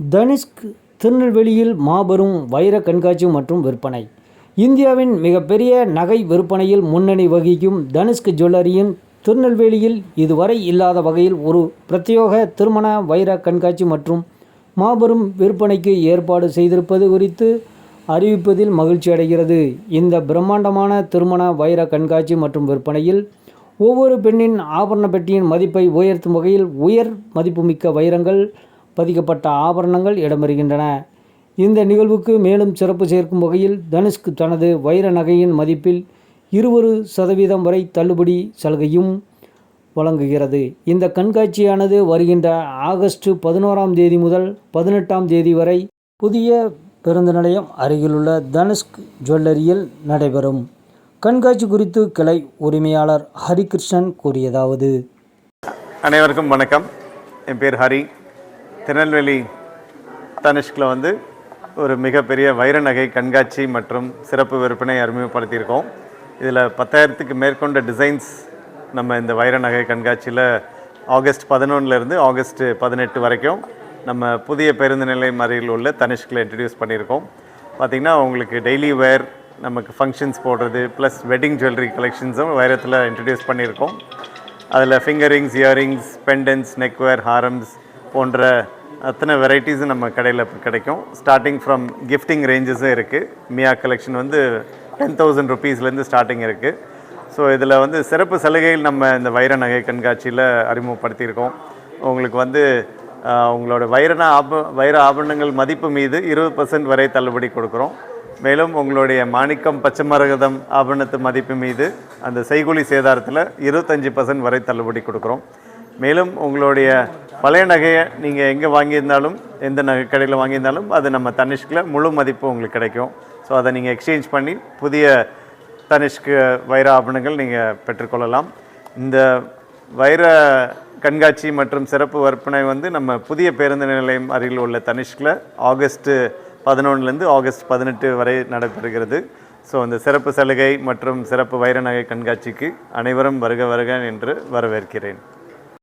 தனிஷ்க் திருநெல்வேலியில் மாபெரும் வைர கண்காட்சி மற்றும் விற்பனை. இந்தியாவின் மிகப்பெரிய நகை விற்பனையில் முன்னணி வகிக்கும் தனிஷ்க் ஜுவல்லரியின் திருநெல்வேலியில் இதுவரை இல்லாத வகையில் ஒரு பிரத்யோக திருமண வைர கண்காட்சி மற்றும் மாபெரும் விற்பனைக்கு ஏற்பாடு செய்திருப்பது குறித்து அறிவிப்பதில் மகிழ்ச்சி அடைகிறது. இந்த பிரம்மாண்டமான திருமண வைர கண்காட்சி மற்றும் விற்பனையில் ஒவ்வொரு பெண்ணின் ஆபரண பெட்டியின் மதிப்பை உயர்த்தும் வகையில் உயர் மதிப்புமிக்க வைரங்கள் பதிக்கப்பட்ட ஆபரணங்கள் இடம்பெறுகின்றன. இந்த நிகழ்வுக்கு மேலும் சிறப்பு சேர்க்கும் வகையில் தனுஷ்க் தனது வைர நகையின் மதிப்பில் இருபது சதவீதம் வரை தள்ளுபடி சலுகையும் வழங்குகிறது. இந்த கண்காட்சியானது வருகின்ற ஆகஸ்ட் பதினோராம் தேதி முதல் பதினெட்டாம் தேதி வரை புதிய பேருந்து நிலையம் அருகிலுள்ள தனுஷ்க் ஜுவல்லரியில் நடைபெறும். கண்காட்சி குறித்து கிளை உரிமையாளர் ஹரிகிருஷ்ணன் கூறியதாவது. அனைவருக்கும் வணக்கம். என் பேர் ஹரி. திருநெல்வேலி தனுஷ்கில் வந்து ஒரு மிகப்பெரிய வைர நகை கண்காட்சி மற்றும் சிறப்பு விற்பனை அறிமுகப்படுத்தியிருக்கோம். இதில் பத்தாயிரத்துக்கு மேற்கொண்ட டிசைன்ஸ் நம்ம இந்த வைர நகை கண்காட்சியில் ஆகஸ்ட் பதினொன்றுலேருந்து ஆகஸ்ட் பதினெட்டு வரைக்கும் நம்ம புதிய பேருந்து நிலையம் அருகில் உள்ள தனுஷ்கில் இன்ட்ரடியூஸ் பண்ணியிருக்கோம். பார்த்திங்கன்னா உங்களுக்கு டெய்லி வேர் நமக்கு ஃபங்க்ஷன்ஸ் போடுறது ப்ளஸ் வெட்டிங் ஜுவல்லரி கலெக்ஷன்ஸும் வைரத்தில் இன்ட்ரடியூஸ் பண்ணியிருக்கோம். அதில் finger rings earrings pendants neckwear harams போன்ற அத்தனை வெரைட்டிஸும் நம்ம கடையில் இப்போ கிடைக்கும். ஸ்டார்டிங் ஃப்ரம் கிஃப்டிங் ரேஞ்சஸும் இருக்குது மியா கலெக்ஷன் வந்து டென் தௌசண்ட் ருபீஸ்லேருந்து ஸ்டார்டிங் இருக்குது ஸோ இதில் வந்து சிறப்பு சலுகையில் நம்ம இந்த வைர நகை கண்காட்சியில் அறிமுகப்படுத்தியிருக்கோம். உங்களுக்கு வந்து உங்களோட வைரன ஆப வைர ஆபரணங்கள் மதிப்பு மீது இருபது பர்சன்ட் வரை தள்ளுபடி கொடுக்குறோம். மேலும் உங்களுடைய மாணிக்கம் பச்சைமரகதம் ஆபரணத்து மதிப்பு மீது அந்த செய்கூலி சேதாரத்தில் இருபத்தஞ்சி பர்சன்ட் வரை தள்ளுபடி கொடுக்குறோம். மேலும் உங்களுடைய பழைய நகையை நீங்கள் எங்கே வாங்கியிருந்தாலும் எந்த நகை கடையில் வாங்கியிருந்தாலும் அது நம்ம தனிஷ்கில் முழு மதிப்பு உங்களுக்கு கிடைக்கும். ஸோ அதை நீங்கள் எக்ஸ்சேஞ்ச் பண்ணி புதிய தனிஷ்கு வைர ஆபரணங்கள் நீங்கள் பெற்றுக்கொள்ளலாம். இந்த வைர கண்காட்சி மற்றும் சிறப்பு விற்பனை வந்து நம்ம புதிய பேருந்து நிலையம் அருகில் உள்ள தனிஷ்கில் ஆகஸ்ட்டு பதினொன்றுலேருந்து ஆகஸ்ட் பதினெட்டு வரை நடைபெறுகிறது. ஸோ இந்த சிறப்பு சலுகை மற்றும் சிறப்பு வைர நகை கண்காட்சிக்கு அனைவரும் வருக வருக என்று வரவேற்கிறேன்.